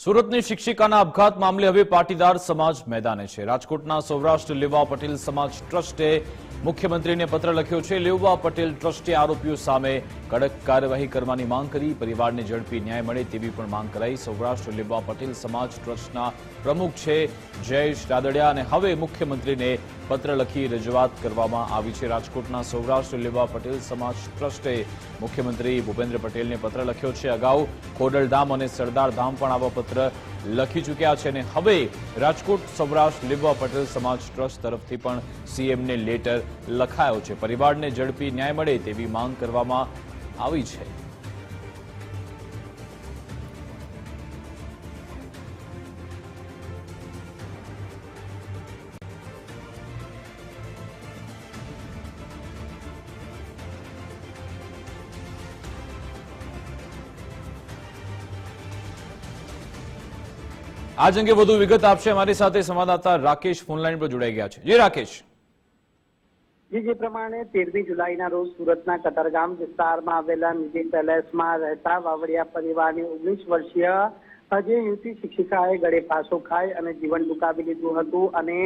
સુરતની શિક્ષિકાના આપઘાત મામલે હવે પાટીદાર સમાજ મેદાને છે. રાજકોટના સૌરાષ્ટ્ર લેવા પટેલ સમાજ ટ્રસ્ટે મુખ્યમંત્રીને પત્ર લખ્યો છે લેવવા પટેલ ટ્રસ્ટે આરોપીઓ સામે કડક કાર્યવાહી કરવાની માંગ કરી. પરિવારને ઝડપી ન્યાય મળે તેવી પણ માંગ કરાઈ. સૌરાષ્ટ્ર લેવવા પટેલ સમાજ ટ્રસ્ટના પ્રમુખ છે જયેશ રાદડિયા અને હવે મુખ્યમંત્રીને પત્ર લખી રજૂઆત કરવામાં આવી છે. રાજકોટના સૌરાષ્ટ્ર લેવા પટેલ સમાજ ટ્રસ્ટે મુખ્યમંત્રી ભૂપેન્દ્ર પટેલને પત્ર લખ્યો છે. અગાઉ ખોડલધામ અને સરદાર ધામ પણ આવા પત્ર લખી ચૂક્યા છે અને હવે રાજકોટ, સૌરાષ્ટ્ર, લીંબા પટેલ સમાજ ટ્રસ્ટ તરફથી પણ સીએમને લેટર લખાયો છે. પરિવારને ઝડપી ન્યાય મળે તેવી માંગ કરવામાં આવી છે. આજ અંગે વધુ વિગત આપશે અમારી સાથે સંવાદદાતા રાકેશ ફોનલાઈન પર જોડાઈ ગયા છે. જી, રાકેશ. જે જે પ્રમાણે તેરમી જુલાઈના રોજ સુરતના કતારગામ વિસ્તારમાં આવેલા નિધિ પેલેસમાં રહેતા વાવડિયા પરિવારની ઓગણીસ વર્ષીય જે યુવતી શિક્ષિકાએ ગળે પાસો ખાઈ અને જીવન ટૂંકાવી લીધું હતું અને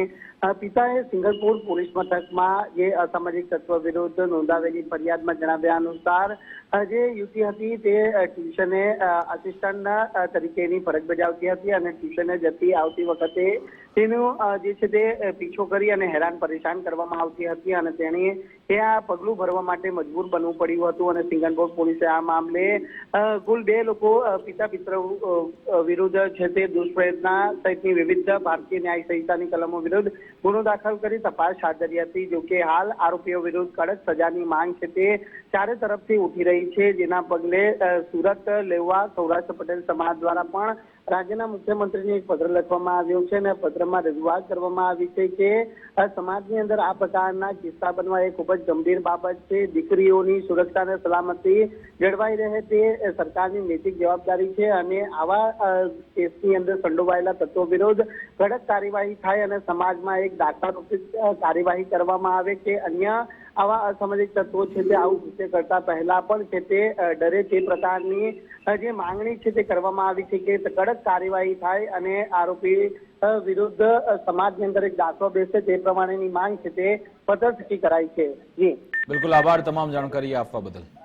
પિતાએ સિંગલપુર પોલીસ મથકમાં જે અસામાજિક તત્વ વિરુદ્ધ નોંધાવેલી ફરિયાદમાં જણાવ્યા અનુસાર જે યુવતી હતી તે ટ્યુશને આસિસ્ટન્ટ તરીકેની ફરજ બજાવતી હતી અને ટ્યુશને જતી આવતી વખતે તેનો જે છે તે પીછો કરી અને હેરાન પરેશાન કરવામાં આવતી હતી અને તેણે તે આ પગલું ભરવા માટે મજબૂર બનવું પડ્યું હતું અને સિંગણપોર પોલીસે આ મામલે કુલ બે લોકો પિતા પુત્ર વિરુદ્ધ છે તે દુષ્પ્રયત્ના સહિતની વિવિધ ભારતીય ન્યાય સંહિતાની કલમો વિરુદ્ધ ગુનો દાખલ કરી તપાસ હાથ ધરી હતી, જો કે હાલ આરોપીઓ વિરુદ્ધ કડક સજાની માંગ છે તે ચારે તરફથી ઉઠી રહી છે, જેના પગલે સુરત લેવા સૌરાષ્ટ્ર પટેલ સમાજ દ્વારા પણ રાજ્યના મુખ્યમંત્રીને એક પત્ર લખવામાં આવ્યો છે અને પત્રમાં રજૂઆત કરવામાં આવી છે કે સમાજની અંદર આ પ્રકારના કિસ્સા બનવા એ ખૂબ જ ગંભીર બાબત છે. દીકરીઓની સુરક્ષા અને સલામતી જળવાઈ રહે તે સરકારની નૈતિક જવાબદારી છે અને આવા કેસની અંદર સંડોવાયેલા તત્વો વિરુદ્ધ કડક કાર્યવાહી થાય અને સમાજમાં એક દાખલારૂપ કાર્યવાહી કરવામાં આવે કે અન્ય આવા અસામાજિક તત્વો છે તે આવું કૃત્ય કરતા પહેલા પણ છે તે ડરે તે પ્રકારની જે માંગણી છે તે કરવામાં આવી છે કે કડક કાર્યવાહી થાય અને આરોપી વિરુદ્ધ સમાજની અંદર એક દાખલો બેસે તે પ્રમાણેની માંગ છે તે પત્ર કરાઈ છે. જી. બિલકુલ આભાર તમામ જાણકારી આપવા બદલ.